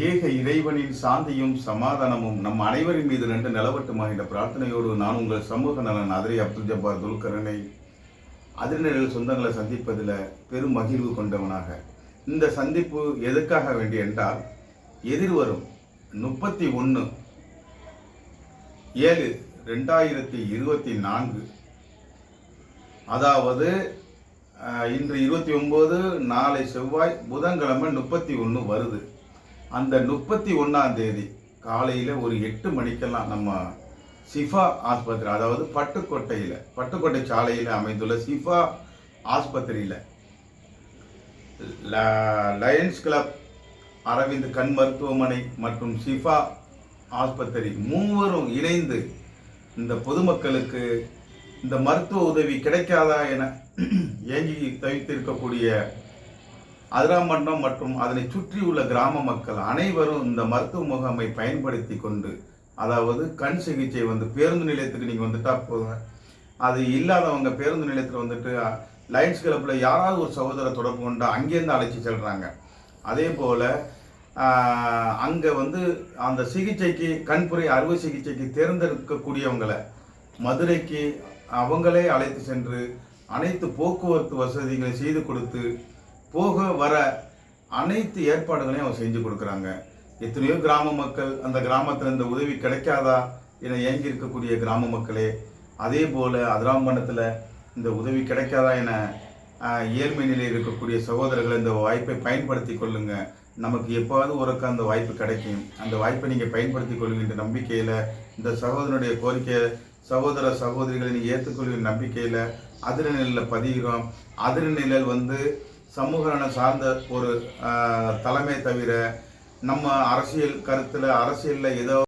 ஏக இறைவனின் சாந்தியும் சமாதானமும் நம் அனைவரின் மீது ரெண்டு நிலவட்டுமா என்ற பிரார்த்தனையோடு நான் உங்கள் சமூக நலன் அதிரை அப்துல் ஜப்பார் துல்கரனை அதிர்நிலையில் சொந்தங்களை சந்திப்பதில் பெரும் மகிழ்வு கொண்டவனாக. இந்த சந்திப்பு எதுக்காக வேண்டி என்றால் எதிர்வரும் முப்பத்தி ஒன்று ஏழு ரெண்டாயிரத்தி இருபத்தி நான்கு அதாவது இன்று இருபத்தி ஒம்பது நாளை செவ்வாய் புதன்கிழமை முப்பத்தி ஒன்று வருது. அந்த முப்பத்தி ஒன்றாம் தேதி காலையில் ஒரு எட்டு மணிக்கெல்லாம் நம்ம சிஃபா ஆஸ்பத்திரி அதாவது பட்டுக்கோட்டையில் பட்டுக்கோட்டை சாலையில் அமைந்துள்ள சிஃபா ஆஸ்பத்திரியில் ல- லயன்ஸ் கிளப் அரவிந்த் கண் மருத்துவமனை மற்றும் சிஃபா ஆஸ்பத்திரி மூவரும் இணைந்து இந்த பொதுமக்களுக்கு இந்த மருத்துவ உதவி கிடைக்காதா என ஏங்கி தவித்திருக்கக்கூடிய அதிராமண்டம் மற்றும் அதனை சுற்றியுள்ள கிராம மக்கள் அனைவரும் இந்த மருத்துவ முகாமை பயன்படுத்தி கொண்டு அதாவது கண் சிகிச்சை வந்து பேருந்து நிலையத்துக்கு நீங்கள் வந்துட்டா போதும் அது இல்லாதவங்க பேருந்து நிலையத்தில் வந்துட்டு லயன்ஸ் கிளப்பில் யாராவது ஒரு சகோதர தொடர்பு கொண்டு அங்கேருந்து அழைச்சி செல்கிறாங்க அதே போல் அங்கே வந்து அந்த சிகிச்சைக்கு கண்புரை அறுவை சிகிச்சைக்கு தேர்ந்தெடுக்கக்கூடியவங்களை மதுரைக்கு அவங்களே அழைத்து சென்று அனைத்து போக்குவரத்து வசதிகளை செய்து கொடுத்து போக வர அனைத்து ஏற்பாடுகளையும் அவங்க செஞ்சு கொடுக்குறாங்க. எத்தனையோ கிராம மக்கள் அந்த கிராமத்தில் இந்த உதவி கிடைக்காதா என ஏங்கி இருக்கக்கூடிய கிராம மக்களே அதே போல் அதிராம்பணத்தில் இந்த உதவி கிடைக்காதா என ஏழ்மை நிலையில் இருக்கக்கூடிய சகோதரர்கள் இந்த வாய்ப்பை பயன்படுத்தி கொள்ளுங்க. நமக்கு எப்பாவது ஒருக்க அந்த வாய்ப்பு கிடைக்கும். அந்த வாய்ப்பை நீங்கள் பயன்படுத்தி கொள்ளுகின்ற நம்பிக்கையில் இந்த சகோதரனுடைய கோரிக்கை சகோதர சகோதரிகளை நீங்கள் ஏற்றுக்கொள்கிற நம்பிக்கையில் அதிர்நிலையில் பதிகிறோம். அதிர்நிழல் வந்து சமூக நலன் சார்ந்த ஒரு தலைமை தவிர நம்ம அரசியல் கருத்தில் அரசியலில் ஏதோ